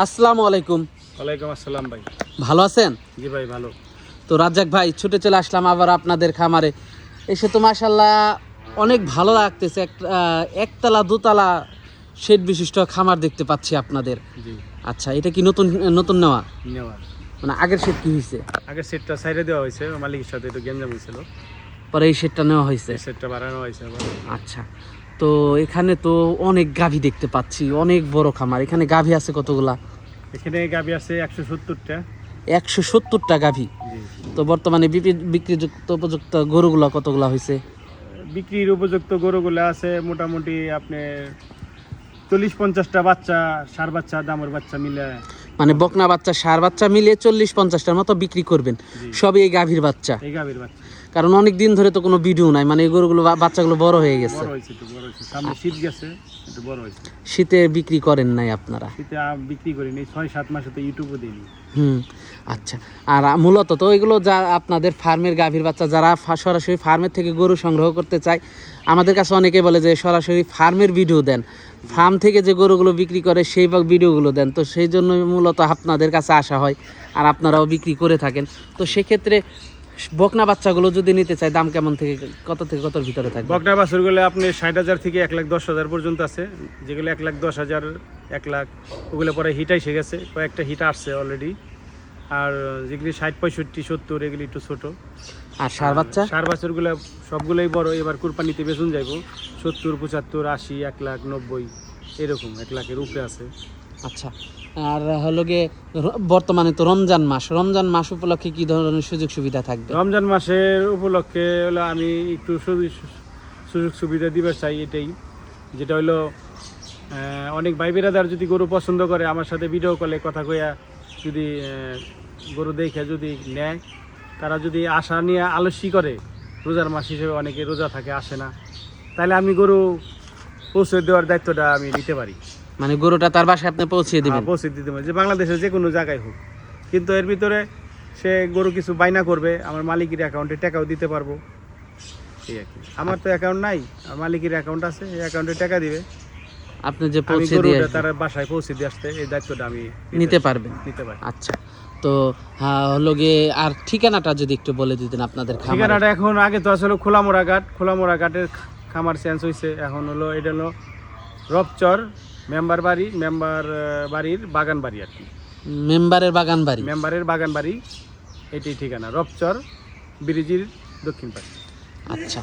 আসসালামু আলাইকুম। ওয়ালাইকুম আসসালাম ভাই। ভালো আছেন? জি ভাই ভালো। তো রাজ্জাক ভাই ছুটে চলে আসলাম আবার আপনাদের খামারে। এসে তো মাসাল্লাহ অনেক ভালো লাগতেছে। এক- একতলা দোতলা শেড বিশিষ্ট খামার দেখতে পাচ্ছি আপনাদের। আচ্ছা এটা কি নতুন নতুন নেওয়া? নেওয়া। মানে আগের শেড কি হয়েছে আগের সেটটা সাইডে দেওয়া হয়েছে মালিকের সাথে একটু গেঞ্জাম হয়েছিল পরে এই শেডটা নেওয়া হয়েছে সেটটা বাড়ানো হয়েছে আচ্ছা। তো এখানে তো অনেক গাভী দেখতে পাচ্ছি অনেক বড় খামার। এখানে গাভী আছে কতগুলা? এখানে গাবি আছে একশো সত্তরটা। একশো সত্তরটা গাভী? তো বর্তমানে বিক্রি- বিক্রিযুক্ত উপযুক্ত গরুগুলা কতগুলা হয়েছে বিক্রির উপযুক্ত গরুগুলো আছে মোটামুটি আপনি চল্লিশ পঞ্চাশটা বাচ্চা সার বাচ্চা দামর বাচ্চা মিলে। মানে বকনা বাচ্চা সার বাচ্চা মিলে চল্লিশ পঞ্চাশটার মতো বিক্রি করবেন। সবই এই গাভীর বাচ্চা? এই গাভীর বাচ্চা। কারণ অনেক দিন ধরে তো কোনো ভিডিও নাই মানে এই গরুগুলো বাচ্চাগুলো বড় হয়ে গেছে। শীত গেছে বিক্রি করেন নাই আপনারা? শীতে বিক্রি করিনি ছয় সাত মাসে তো ইউটিউবও দিইনি। হুম আচ্ছা। আর মূলত তো এগুলো যা আপনাদের ফার্মের গাভীর বাচ্চা যারা সরাসরি ফার্মের থেকে গরু সংগ্রহ করতে চায় আমাদের কাছে অনেকে বলে যে সরাসরি ফার্মের ভিডিও দেন। ফার্ম থেকে যে গরুগুলো বিক্রি করে সেই ভিডিওগুলো দেন। তো সেই জন্য মূলত আপনাদের কাছে আসা হয় আর আপনারাও বিক্রি করে থাকেন। তো সেক্ষেত্রে বকনা বাচ্চাগুলো যদি নিতে চায় দাম কেমন থেকে কত থেকে কতর ভিতরে থাকবে? বকনা বাছুরগুলো আপনি ষাট হাজার থেকে এক লাখ দশ হাজার পর্যন্ত আছে। যেগুলো এক লাখ দশ হাজার এক লাখ ওগুলো পরে হিট এসে গেছে। কয়েকটা হিট আসছে অলরেডি আর যেগুলি ষাট পঁয়ষট্টি সত্তর এগুলি একটু ছোট। আর সার বাচ্চা? সার বাছুরগুলো সবগুলোই বড় এবার কুরবানিতে বেচুন যাইব। সত্তর পঁচাত্তর আশি এক লাখ নব্বই এরকম এক লাখের উপরে আছে। আচ্ছা। আর হলো গিয়ে বর্তমানে তো রমজান মাস। রমজান মাস উপলক্ষে কি ধরনের সুযোগ সুবিধা থাকবে? রমজান মাসের উপলক্ষে হলো আমি একটু সুযোগ- সুবিধা দিতে চাই এটাই। যেটা হলো অনেক ভাই বেরাদার যদি গরু পছন্দ করে, আমার সাথে ভিডিও কলে কথা কইয়া যদি গরু দেখে যদি নেয়, তারা যদি আশা নিয়ে আলস্যি করে, রোজার মাস হিসেবে অনেকে রোজা থাকে, আসে না। তাহলে আমি গরু পৌঁছে দেওয়ার দায়িত্বটা আমি নিতে পারি। মানে গরুটা তার বাসায় আপনি পৌঁছে দিবেন। হ্যাঁ, পৌঁছে দিতে পারি যে বাংলাদেশের যে কোনো জায়গায় হোক। কিন্তু এর ভিতরে সে গরু কিছু বাইনা করবে আমার মালিকের অ্যাকাউন্টে টাকাও দিতে পারব। এই আর কি। আমার তো অ্যাকাউন্ট নাই আমার মালিকের অ্যাকাউন্ট আছে এই অ্যাকাউন্টে টাকা দিবে। আপনি যে পৌঁছে দিয়ে গরুটা তার বাসায় পৌঁছে দিয়ে আসতে এই দায়িত্বটা আমি নিতে পারবেন। নিতে পারি আচ্ছা। তো হ্যাঁ হলো গিয়ে আর ঠিকানাটা যদি একটু বলে দিতেন আপনাদের ঠিকানাটা এখন আগে তো আসলে খোলামোড়া ঘাট। খোলামোড়া ঘাটের খামার চেঞ্জ হয়েছে এখন হলো এটা হলো রপচর মেম্বার বাড়ি মেম্বার বাড়ির বাগান বাড়ি আর কি। মেম্বারের বাগান বাড়ি। মেম্বারের বাগান বাড়ি এটাই ঠিকানা রপচর ব্রিজির দক্ষিণ পাশে। আচ্ছা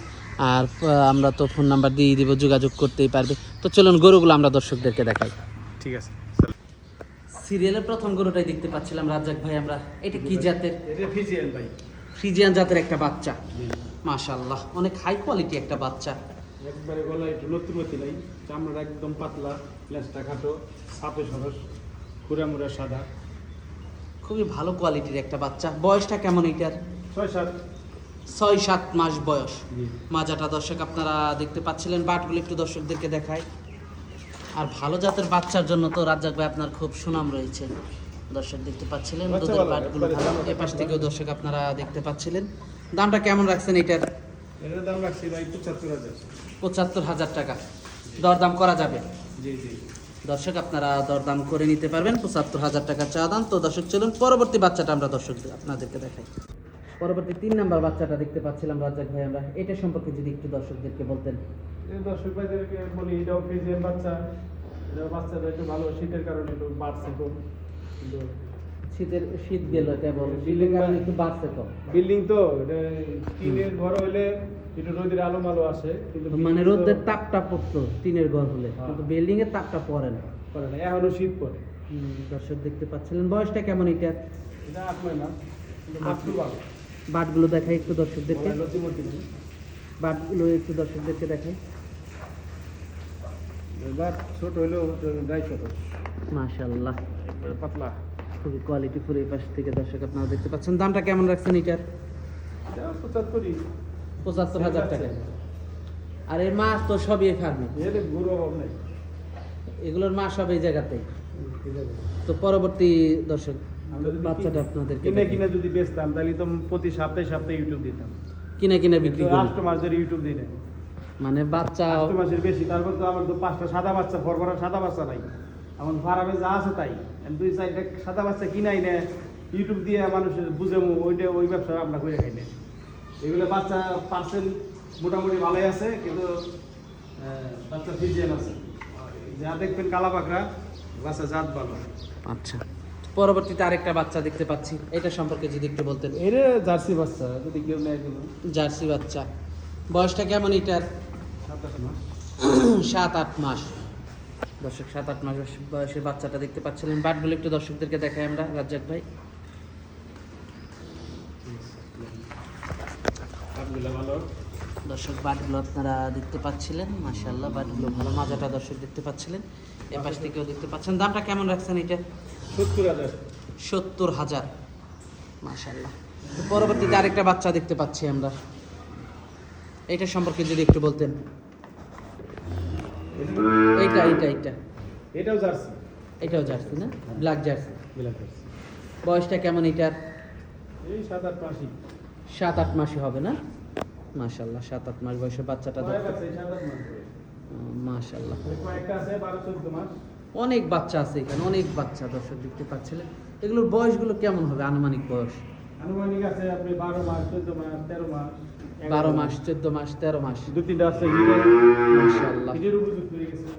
আর আমরা তো ফোন নাম্বার দিয়ে দিব যোগাযোগ করতেই পারবে। তো চলুন গরুগুলো আমরা দর্শকদেরকে দেখাই। ঠিক আছে চলো। সিরিয়ালের প্রথম গরুটাই দেখতে পাচ্ছিলাম রাজ্জাক ভাই আমরা। এটা কি জাতের? এটা ফিজিয়ান ভাই। ফ্রিজিয়ান জাতের একটা বাচ্চা। মাশাআল্লাহ অনেক হাই কোয়ালিটি একটা বাচ্চা। একবারে গলা একটু নতুনমতি নাই চামড়া একদম পাতলা। লেজটা খাটো সাপে সরস কুড়ামুড়া সাদা। খুবই ভালো কোয়ালিটির একটা বাচ্চা। বয়সটা কেমন এটার ছয় সাত। ছয় সাত মাস বয়স। মাজাটা দর্শক আপনারা দেখতে পাচ্ছিলেন বাটগুলো একটু দর্শকদেরকে দেখায় আর ভালো জাতের বাচ্চার জন্য তো রাজ্জাক ভাই আপনার খুব সুনাম রয়েছে। দর্শক দেখতে পাচ্ছিলেন দুধের বাটগুলো ভালো। এ পাশ থেকেও দর্শক আপনারা দেখতে পাচ্ছিলেন। দামটা কেমন রাখছেন এটার এটার দাম রাখছি ভাই পঁচাত্তর হাজার। পঁচাত্তর হাজার টাকা। দরদাম করা যাবে? জি জি। দর্শক আপনারা দরদাম করে নিতে পারবেন। পঁচাত্তর হাজার টাকা চা দাম তো দর্শক চলুন পরবর্তী বাচ্চাটা আমরা দর্শক আপনাদেরকে দেখাই। পরবর্তী তিন নাম্বার বাচ্চাটা দেখতে পাচ্ছিলাম রাজ্জাক ভাই। আমরা এটা সম্পর্কে যদি একটু দর্শকদেরকে বলতেন। দর্শক ভাইদেরকে বলি এটাও ফিজিয়ান বাচ্চা। এটাও বাচ্চাটা একটু ভালো শীতের কারণে একটু বাড়ছে কিন্তু শীতের শীত গেল কেবল। কারণে কারণে একটু বাড়ছে কম। বিল্ডিং তো এটা টিনের ঘর হইলে একটু রোদের আলো মালো আসে কিন্তু মানে রোদের তাপটা পড়তো টিনের ঘর হলে হ্যাঁ। কিন্তু বিল্ডিং এর তাপটা পড়ে না। পড়ে না এখনও শীত পড়ে। দর্শক দেখতে পাচ্ছিলেন বয়সটা কেমন এটা? এটা আট ভালো বাটগুলো দেখাই একটু দর্শকদেরকে। বাটগুলো একটু দর্শকদেরকে দেখাই। এবার ছোট হইলেও গাই ছোট। মাশাআল্লাহ। একবারে পাতলা। খুবই কোয়ালিটি ফুল এই পাশ থেকে দর্শক আপনারা দেখতে পাচ্ছেন। দামটা কেমন রাখছেন এটার? এটা পঁচাত্তরই। পঁচাত্তর হাজার টাকা। আর এর মাছ তো সবই ফার্মে এগুলোর মাছ সব এই জায়গাতেই তো পরবর্তী দর্শক বাচ্চাটা আপনাদেরকে কিনে কিনে যদি বেচতাম তাহলে তো প্রতি সপ্তাহে সপ্তাহে ইউটিউব দিতাম। কিনে কিনে বিক্রি করি আষ্ট মাস ধরে ইউটিউব দিই না মানে বাচ্চা আষ্ট মাসের বেশি তারপর তো আমার তো পাঁচটা সাদা বাচ্চা ফরফরা সাদা বাচ্চা নাই। এখন ফার্মে যা আছে তাই। দুই চারটা সাদা বাচ্চা কিনাই না ইউটিউব দিয়ে মানুষ বুঝে ওইটা ওই ব্যবসা আমরা করে খাই না এগুলো বাচ্চা পার্সেন্ট মোটামুটি ভালোই আছে কিন্তু বাচ্চা ফিজিয়ান আছে। যা দেখবেন কালা পাকড়া বাচ্চা জাত ভালো। আচ্ছা। পরবর্তীতে আরেকটা বাচ্চা দেখতে পাচ্ছি। এটা সম্পর্কে যদি একটু বলতেন। এর জার্সি বাচ্চা যদি কেউ নেয় কোনো। জার্সি বাচ্চা। বয়সটা কেমন এটার? সাত আট মাস। দর্শক সাত আট মাস বয়সের বাচ্চাটা দেখতে পাচ্ছিলেন। বাটগুলো একটু দর্শকদেরকে দেখাই আমরা রাজ্জাক ভাই কাঠগুলো ভালো দর্শক বাটগুলো আপনারা দেখতে পাচ্ছিলেন মাশাল্লাহ বাটগুলো ভালো। মাজাটা দর্শক দেখতে পাচ্ছিলেন এ পাশ থেকেও দেখতে পাচ্ছেন। দামটা কেমন রাখছেন এটা? সত্তর হাজার। সত্তর হাজার মাশাল্লাহ তো পরবর্তীতে আরেকটা বাচ্চা দেখতে পাচ্ছি আমরা। এটা সম্পর্কে যদি একটু বলতেন। এইটা এইটা এইটা। এটাও জার্সি। এটাও জার্সি না? Black jersey. Black jersey. বয়সটা কেমন এটার? এই সাত আট মাসই। সাত আট মাসই হবে না? মাশাল্লাহ সাত আট মাস বয়সের বাচ্চাটা। মাশাল্লাহ অনেক বাচ্চা আছে এখানে অনেক বাচ্চা দর্শক দেখতে পাচ্ছিলেন এগুলোর বয়সগুলো কেমন হবে আনুমানিক বয়স? আনুমানিক আছে আপনি বারো মাস চোদ্দ মাস তেরো মাস বারো মাস। চোদ্দ মাস তেরো মাস। দু তিনটা আছে মাশাল্লাহ উপযুক্ত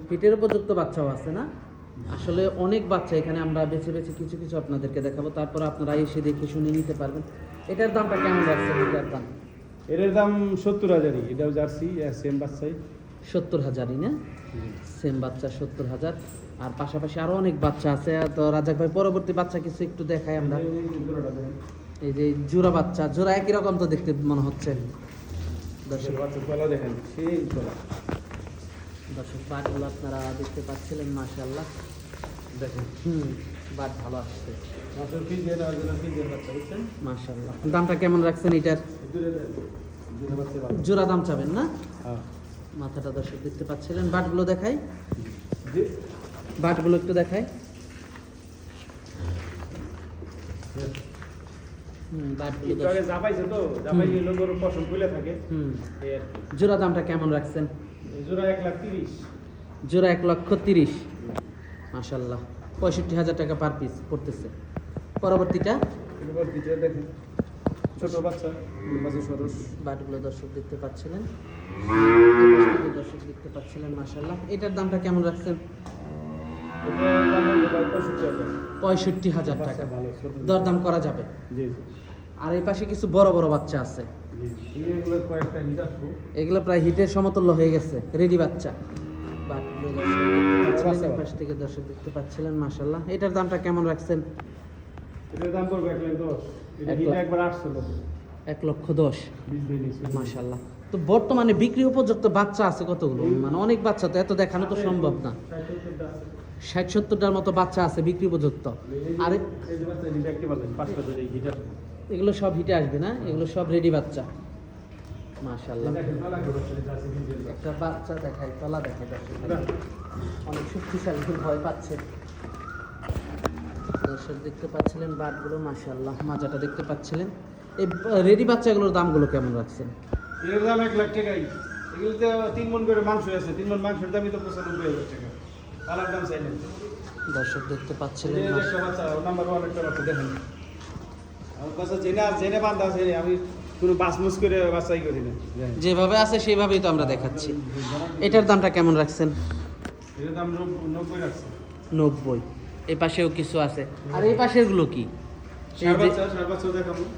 হিটের উপযুক্ত বাচ্চাও আছে না? আসলে অনেক বাচ্চা এখানে আমরা বেছে বেছে কিছু কিছু আপনাদেরকে দেখাবো তারপর আপনারা এসে দেখে শুনে নিতে পারবেন। এটার দামটা কেমন রাখছেন এটার দাম? এটার দাম সত্তর হাজারই। এটাও জার্সি সেম বাচ্চাই। সত্তর হাজারই না? সেম বাচ্চা সত্তর হাজার। আর পাশাপাশি আরও অনেক বাচ্চা আছে। তো রাজাক ভাই পরবর্তী বাচ্চা কিছু একটু দেখাই আমরা। এই যে জোড়া বাচ্চা জোড়া একই রকম তো দেখতে মনে হচ্ছে। দর্শক বাচ্চা দেখেন সেই দর্শক আপনারা দেখতে পাচ্ছিলেন মাশাল্লাহ দেখেন। হুম বাট ভালো আসছে। দামটা কেমন রাখছেন এটার? জোড়া দাম চাবেন না? হ্যাঁ। মাথাটা দর্শক দেখতে পাচ্ছিলেন বাটগুলো দেখাই। বাটগুলো একটু দেখাই। জোড়া দামটা কেমন রাখছেন? জোড়া এক লাখ তিরিশ। জোড়া এক লক্ষ তিরিশ। মাশাল্লাহ পঁয়ষট্টি হাজার টাকা পার পিস পড়তেছে। পরবর্তীটা? দেখেন। ছোট বাচ্চা সরস। বাটগুলো দর্শক দেখতে পাচ্ছিলেন। দর্শক দেখতে পাচ্ছিলেন এটার দামটা কেমন রাখছেন? পঁয়ষট্টি হাজার টাকা। দরদাম করা যাবে। আর এই পাশে কিছু বড় বড় বাচ্চা আছে। এগুলো প্রায় হিটের সমতুল্য হয়ে গেছে। রেডি বাচ্চা। এই পাশ থেকে দর্শক দেখতে পাচ্ছিলেন মাশাল্লাহ এটার দামটা কেমন রাখছেন? এটার দাম পড়বে এক লাখ দশ। এটা। একবার আসছিল এক লক্ষ দশ। দিন তো বর্তমানে বিক্রি উপযুক্ত বাচ্চা আছে কতগুলো? মানে অনেক বাচ্চা তো এত দেখানো তো সম্ভব না। ষাট সত্তরটার মতো বাচ্চা আছে বিক্রি উপযুক্ত। আর এগুলো সব হিটে আসবে না? এগুলো সব রেডি বাচ্চা। মাশাল্লাহ। একটা বাচ্চা দেখায় তলা দেখায় অনেক শক্তিশালী ভয় পাচ্ছে। দর্শক দেখতে পাচ্ছিলেন বাটগুলো মাশাল্লাহ মাজাটা দেখতে পাচ্ছিলেন। এই রেডি বাচ্চাগুলোর দামগুলো কেমন রাখছেন? এর দাম এক লাখ টাকাই। এগুলোতে তিন মন করে মাংস আছে তিন মন মাংসের দামই তো পঁচানব্বই হাজার টাকা। কালার দাম চাইলেন দর্শক দেখতে পাচ্ছিলেন নাম্বার ওয়ান একটা বাচ্চা দেখেন। আমার কাছে জেনে জেনে বান্ধা আছে আমি কোনো বাসমুস করে বাচ্চাই করি না যেভাবে আছে সেইভাবেই তো আমরা দেখাচ্ছি। এটার দামটা কেমন রাখছেন? এটার দাম নব- নব্বই রাখছে। নব্বই। এই পাশেও কিছু আছে। আর এই পাশেরগুলো কি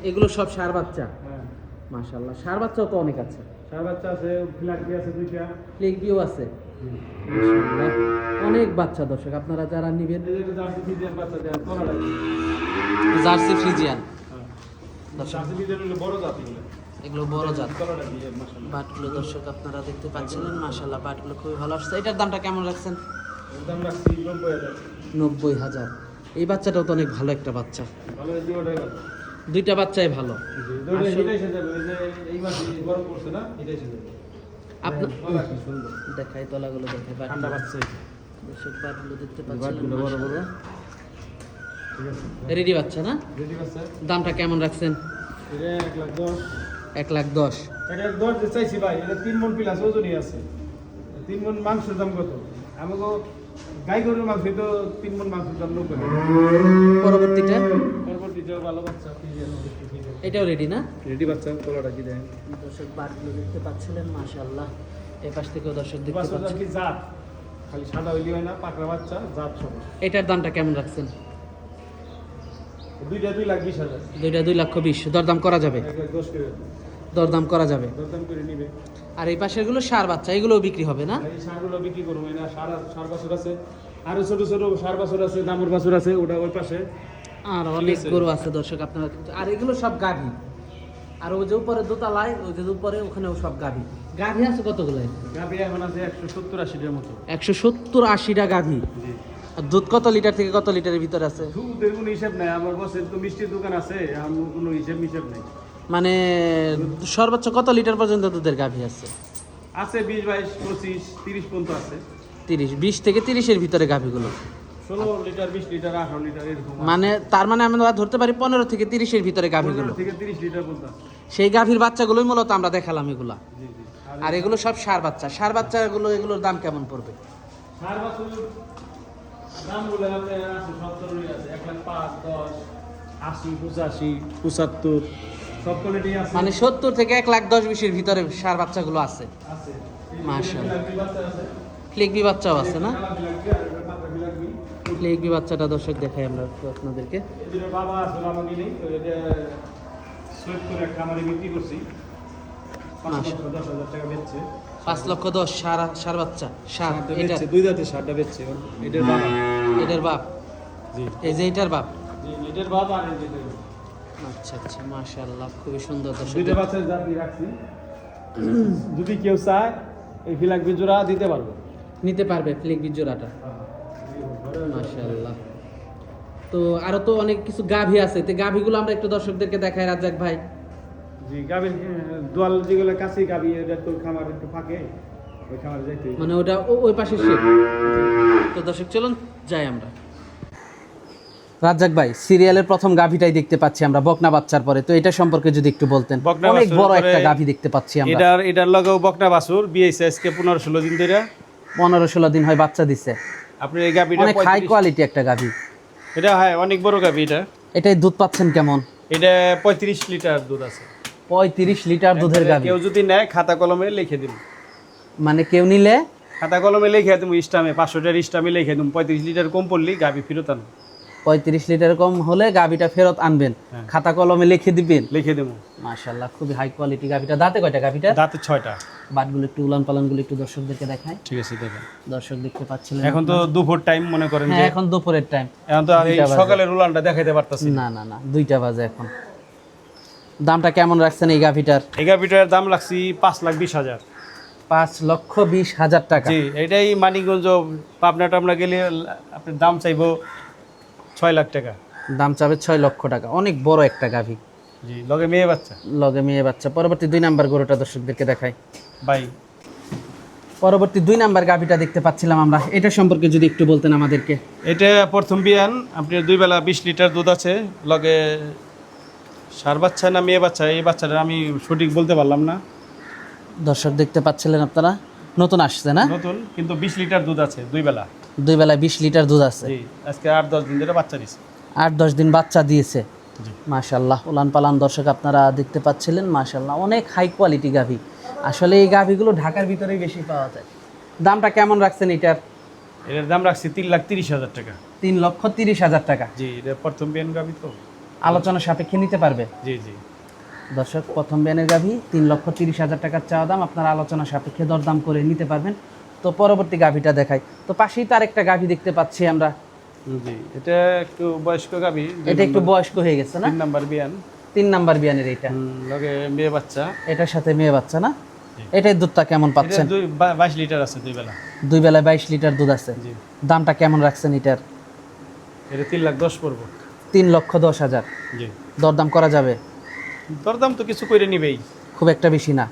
এগুলো সব সার বাচ্চা? হ্যাঁ। মাশাল্লাহ সার বাচ্চাও তো অনেক আছে। সার বাচ্চা আছে ফ্ল্যাগবি আছে দুইটা। প্লেগবিও আছে? অনেক বাচ্চা দর্শক আপনারা যারা নিবেন জার্সি ফ্রিজিয়ান হ্যাঁ। এগুলো। বড় জাত। বাটগুলো দর্শক আপনারা দেখতে পাচ্ছিলেন মাশাল্লাহ বাটগুলো খুবই ভালো আসছে। এটার দামটা কেমন রাখছেন? দাম রাখছি নব্বই হাজার। এই বাচ্চাটাও তো অনেক ভালো একটা বাচ্চা। দুইটা বাচ্চাই ভালো। দুটোটাই আসলে- সেটাই সেজে যাবে। এই যে এই মাসে গরম পড়ছে না এটাই সেজে যাবে। আপনার তলা কি সুন্দর। দেখাই তলাগুলো দেখাই দর্শক বাটগুলো দেখতে আছে। রেডি বাচ্চা না? দামটা কেমন রাখছেন? এক লাখ দশ। এক লাখ দশ। চাইছি ভাই এটা তিন মন প্লাস ওজনই আছে। তিন মন মাংসের দাম কত? আমাকে গাই গরুর মাংস তো তিন মন মাংস জন্ম করে পরবর্তীটা পরবর্তীতে? ভালো বাচ্চা এটাও রেডি না? রেডি বাচ্চা তোলাটা কি দেয়? দর্শক বাটগুলো দেখতে পাচ্ছিলেন মাশাআল্লাহ। এই পাশ থেকেও দর্শক দেখতে পাচ্ছেন। কি জাত? খালি সাদা হইলি হয় না পাকড়া বাচ্চা জাত সব। এটার দামটা কেমন রাখছেন? দুইটা দুই লাখ বিশ হাজার। দুইটা দুই লক্ষ বিশ দরদাম করা যাবে? দশ করে। দরদাম করা যাবে। দরদাম করে নিবে। আর এই পাশেরগুলো সার বাচ্চা এগুলোও বিক্রি হবে না? এই সারগুলো বিক্রি করব না সার সার বছর আছে। আরও ছোট ছোট সার বছর আছে দামুর বছর আছে ওটা ওই পাশে। আর অনেক গরু আছে দর্শক আপনারা আর এগুলো সব গাভী। আর ওই যে উপরে দোতলায় ওই যে উপরে ওখানেও সব গাভী। গাভী আছে কতগুলো? গাভি এখন আছে একশো সত্তর আশিটার মতো। একশো সত্তর আশিটা গাভী। আর দুধ কত লিটার থেকে কত লিটারের ভিতরে আছে? দুধের কোনো হিসাব নাই আমার বসের তো মিষ্টির দোকান আছে আমার কোনো হিসাব হিসাব নাই। মানে সর্বোচ্চ কত লিটার পর্যন্ত দুধের গাভী আছে? আছে বিশ বাইশ পঁচিশ তিরিশ পর্যন্ত আছে। তিরিশ বিশ থেকে তিরিশের ভিতরে গাভীগুলো। লিটার লিটার লিটার এরকম মানে তার মানে আমরা ধরতে পারি পনেরো থেকে তিরিশের ভিতরে গাভীগুলো। পনেরো থেকে তিরিশ লিটার পর্যন্ত সেই গাভীর বাচ্চাগুলোই মূলত আমরা দেখালাম এগুলা। জি জি আর এগুলো সব সার বাচ্চা। সার বাচ্চাগুলো এগুলোর দাম কেমন পড়বে? দাম আছে আছে লাখ পঁচাশি পঁচাত্তর। সব কোয়ালিটি আছে। মানে সত্তর থেকে এক লাখ দশ বিশের ভিতরে সার বাচ্চাগুলো আছে। আছে। মাশাআল্লাহ। ফ্লেগবি বাচ্চাও আছে না। ফ্লেগবি বাচ্চাটা দর্শক দেখাই আমরা আপনাদেরকে। বাবা আসলে আমাকে নেই এটা সৈয়দ করে খামারে বিক্রি করছি। পাঁচ লক্ষ দশ সার সার বাচ্চা। সার এটা দুই দাঁতে সারটা বেচছে। এটার বাবা। এটার বাপ। এই যে এটার বাপ। এটার বাবা আর আচ্ছা আচ্ছা মাশাআল্লাহ খুবই সুন্দর দুইটা বাচ্চার জাতি রাখছি। যদি কেউ চায় এই ফিলাক বিজোড়া দিতে পারব। নিতে পারবে ফ্লেগবি জোড়াটা মাশাআল্লাহ। তো আরও তো অনেক কিছু গাভী আছে তো গাভীগুলো আমরা একটু দর্শকদেরকে দেখাই রাজ্জাক ভাই। জি গাভীর দোয়াল যেগুলো কাছে গাভী এটা তো খামার একটু ফাঁকে ওই খামারে যাইতে মানে ওটা ওই পাশে শেপ তো দর্শক চলুন যাই আমরা। রাজ্জাক ভাই সিরিয়ালের প্রথম গাভীটাই দেখতে পাচ্ছি আমরা বকনা বাচ্চার পরে। তো এটা সম্পর্কে যদি একটু বলতেন অনেক বড় একটা গাভী দেখতে পাচ্ছি আমরা। এটার এটার লগেও বকনা বাছুর আজকে পনেরো ষোলো দিন ধরে। পনেরো ষোলো দিন হয় বাচ্চা দিচ্ছে আপনি এই গাভীটা অনেক হাই কোয়ালিটি একটা গাভী। এটা হ্যাঁ অনেক বড় গাভী এটা। এটাই দুধ পাচ্ছেন কেমন? এটা পঁয়ত্রিশ লিটার দুধ আছে। পঁয়ত্রিশ লিটার দুধের গাভী। কেউ যদি নেয় খাতা কলমে লিখে দিন মানে কেউ নিলে? খাতা কলমে লিখে দিব ইস্টামে পাঁচশোটার ইস্টামে লিখে দিন পঁয়ত্রিশ লিটার কম পড়লি গাভী ফেরত আন পঁয়ত্রিশ লিটার কম হলে গাভীটা ফেরত আনবেন। হ্যাঁ। খাতা কলমে লিখে দিবেন। লিখে দেবো। মাশাল্লাহ খুবই হাই কোয়ালিটি গাভীটা। দাঁতে কয়টা গাভীটা? দাঁতে ছয়টা। বাটগুলো একটু উলান পালানগুলো একটু দর্শকদেরকে দেখায় ঠিক আছে দেখেন। দর্শক দেখতে পাচ্ছিলেন এখন তো দুপুর টাইম মনে করেন যে হ্যাঁ এখন দুপুরের টাইম এখন তো এই। সকালের উলানটা দেখাইতে পারতাছি না। না না দুইটা বাজে এখন। দামটা কেমন রাখছেন এই গাভীটার? এই গাভীটার দাম লাগছি পাঁচ লাখ বিশ হাজার। পাঁচ লক্ষ বিশ হাজার টাকা। জি এটাই মানিকগঞ্জ পাবনা টাবনা গেলে আপনার দাম চাইব ছয় লাখ টাকা। দাম চাবে ছয় লক্ষ টাকা। অনেক বড় একটা গাভী। জি লগে মেয়ে বাচ্চা? লগে মেয়ে বাচ্চা। পরবর্তী দুই নাম্বার গরুটা দর্শকদেরকে দেখাই। ভাই পরবর্তী দুই নাম্বার গাভীটা দেখতে পাচ্ছিলাম আমরা। এটা সম্পর্কে যদি একটু বলতেন আমাদেরকে। এটা প্রথম বিয়ান। আপনার দুই বেলা বিশ লিটার দুধ আছে। লগে সার বাচ্চা না মেয়ে বাচ্চা? এই বাচ্চাটা আমি সঠিক বলতে পারলাম না। দর্শক দেখতে পাচ্ছিলেন আপনারা। নতুন আসছে না? নতুন কিন্তু বিশ লিটার দুধ আছে দুই বেলা। দুই বেলায় বিশ লিটার দুধ আছে। আজকে আট দশ দিন ধরে বাচ্চা দিচ্ছে আট দশ দিন বাচ্চা দিয়েছে। মাশাল্লাহ উলান পালান দর্শক আপনারা দেখতে পাচ্ছিলেন মাশাল্লাহ অনেক হাই কোয়ালিটি গাভী। আসলে এই গাভীগুলো ঢাকার ভিতরেই বেশি পাওয়া যায়। দামটা কেমন রাখছেন এটার? এটার দাম রাখছি তিন লাখ তিরিশ হাজার টাকা। তিন লক্ষ তিরিশ হাজার টাকা। জি এটা প্রথম বিয়ান গাবি তো। আলোচনা সাপেক্ষে নিতে পারবে? জি জি। দর্শক প্রথম ব্যানের গাভী তিন লক্ষ তিরিশ হাজার টাকার চাওয়া দাম। আপনারা আলোচনা সাপেক্ষে দরদাম করে নিতে পারবেন। তো পরবর্তী গাভীটা দেখাই। তো পাশেই তার একটা গাভী দেখতে পাচ্ছি আমরা। জি এটা একটু বয়স্ক এটা একটু বয়স্ক হয়ে গেছে না? তিন নাম্বার বিয়ান। তিন নাম্বার বিয়ানের লগে মেয়ে বাচ্চা। এটার সাথে মেয়ে বাচ্চা না? দুধটা কেমন পাচ্ছেন? দুই বাইশ লিটার আছে দুই বেলা। দুই বেলায় বাইশ লিটার দুধ আছে। দামটা কেমন রাখছেন এটার? এটা তিন লাখ দশ পড়ব। তিন লক্ষ দশ হাজার। দরদাম করা যাবে? দরদাম তো কিছু করে নিবেই। খুব একটা বেশি না।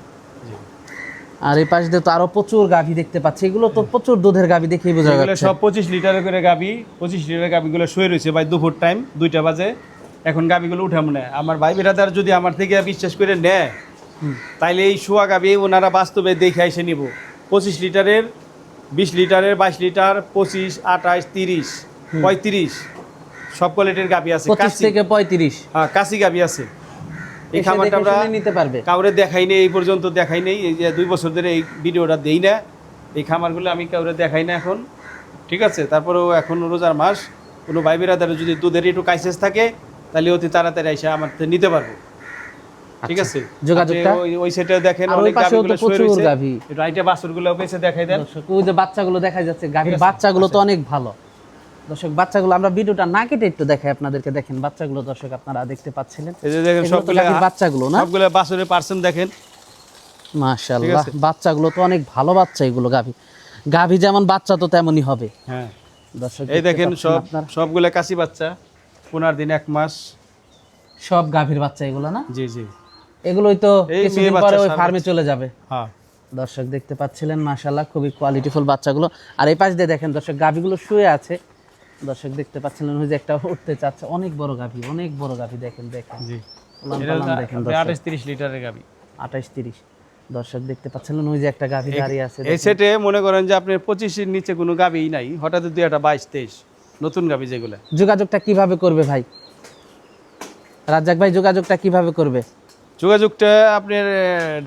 আর এই পাশ দিয়ে তো আরও প্রচুর গাভী দেখতে পাচ্ছি। এগুলো তো প্রচুর দুধের গাভী দেখেই বোঝা যাচ্ছে। সব পঁচিশ লিটারের করে গাবি পঁচিশ লিটারের গাবিগুলো শুয়ে রয়েছে ভাই দুপুর টাইম দুইটা বাজে। এখন গাবিগুলো উঠে মনে হয়। আমার ভাই বেরাদার যদি আমার থেকে বিশ্বাস করে নেয় তাইলে এই শোয়া গাবি ওনারা বাস্তবে দেখে এসে নিব। পঁচিশ লিটারের বিশ লিটারের বাইশ লিটার পঁচিশ আঠাশ তিরিশ পঁয়ত্রিশ সব কোয়ালিটির গাভি আছে। পঁচিশ থেকে পঁয়ত্রিশ। হ্যাঁ কাশি গাভি আছে। এই খামারটা আমরা নিতে পারবে। কাউরে দেখাই নেই এই পর্যন্ত দেখাই নেই। এই যে দুই বছর ধরে এই ভিডিওটা দেই না। এই খামারগুলো আমি কাউরে দেখাই না এখন। ঠিক আছে? তারপরেও এখন রোজার মাস। কোনো ভাই বিরাদারে যদি দুধের একটু কাইসেস থাকে তাহলে অতি তাড়াতাড়ি এসে আমার নিতে পারব। ঠিক আচ্ছা, আছে? যোগাযোগটা? ওই সেটে দেখেন অনেক গাভিগুলো শুয়ে রয়েছে। আইটা বাছুরগুলো পেছে দেখাই দেন। ওই যে বাচ্চাগুলো দেখা যাচ্ছে গাভীর বাচ্চাগুলো তো অনেক ভালো। দর্শক বাচ্চাগুলো আমরা ভিডিওটা না কেটে একটু দেখাই আপনাদেরকে। দেখেন বাচ্চাগুলো দর্শক আপনারা দেখতে পাচ্ছিলেন। এই যে দেখেন সবগুলো বাচ্চাগুলো না? সবগুলো বাছুরের পার্সেন্ট দেখেন। মাশাআল্লাহ বাচ্চাগুলো তো অনেক ভালো বাচ্চা এগুলো গাভী। গাভী যেমন বাচ্চা তো তেমনই হবে। হ্যাঁ। দর্শক এই দেখেন সব সবগুলো কাশি বাচ্চা পনেরো দিন এক মাস। সব গাভীর বাচ্চা এগুলো না? জি জি। এগুলোই তো কিছুদিন পরে ওই ফার্মে চলে যাবে। হ্যাঁ। দর্শক দেখতে পাচ্ছিলেন মাশাল্লাহ খুবই কোয়ালিটিফুল বাচ্চাগুলো। আর এই পাশ দিয়ে দেখেন দর্শক গাভীগুলো শুয়ে আছে। দর্শক দেখতে পাচ্ছিলেন ওই যে একটা উঠতে চাচ্ছে। অনেক বড় গাভী অনেক বড় গাভী দেখেন দেখেন। জি। দেখেন আঠাশ তিরিশ লিটারের গাবি আঠাইশ তিরিশ। দর্শক দেখতে পাচ্ছিলেন ওই যে একটা গাভী দাঁড়িয়ে আছে এই সেটে মনে করেন যে আপনার পঁচিশের নিচে কোনো গাবিই নাই হঠাৎ দুই একটা বাইশ তেইশ নতুন গাবি যেগুলো। যোগাযোগটা কীভাবে করবে ভাই? রাজ্জাক ভাই যোগাযোগটা কীভাবে করবে? যোগাযোগটা আপনার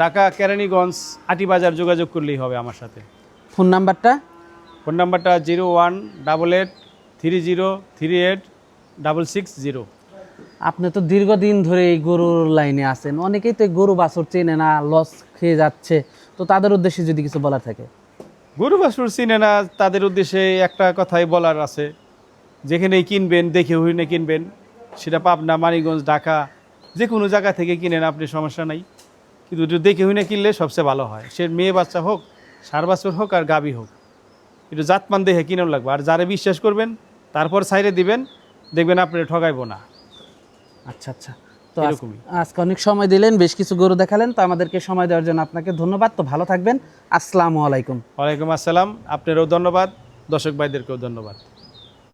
ঢাকা কেরানীগঞ্জ আটি বাজার যোগাযোগ করলেই হবে আমার সাথে। ফোন নাম্বারটা? ফোন নাম্বারটা zero one double eight three zero three eight double six zero আপনি তো দীর্ঘদিন ধরে এই গরুর লাইনে আছেন অনেকেই তো এই গরু বাছর চেনে না লস খেয়ে যাচ্ছে তো তাদের উদ্দেশ্যে যদি কিছু বলার থাকে। গরু বাসুর চিনে না তাদের উদ্দেশ্যে একটা কথাই বলার আছে যেখানেই কিনবেন দেখে হইনে কিনবেন সেটা পাবনা মানিগঞ্জ ঢাকা যে কোনো জায়গা থেকে কিনেন আপনি সমস্যা নাই। কিন্তু একটু দেখে হইনে কিনলে সবচেয়ে ভালো হয়। সে মেয়ে বাচ্চা হোক সার বাছর হোক আর গাবি হোক একটু জাতমান দেখে কিনেও লাগবে। আর যারা বিশ্বাস করবেন তারপর সাইডে দিবেন দেখবেন আপনি ঠগাইবো না। আচ্ছা আচ্ছা। তো। আজকে অনেক সময় দিলেন বেশ কিছু গরু দেখালেন তো আমাদেরকে সময় দেওয়ার জন্য আপনাকে ধন্যবাদ। তো ভালো থাকবেন। আসসালামু আলাইকুম। ওয়ালাইকুম আসসালাম। আপনারও ধন্যবাদ। দর্শক ভাইদেরকেও ধন্যবাদ।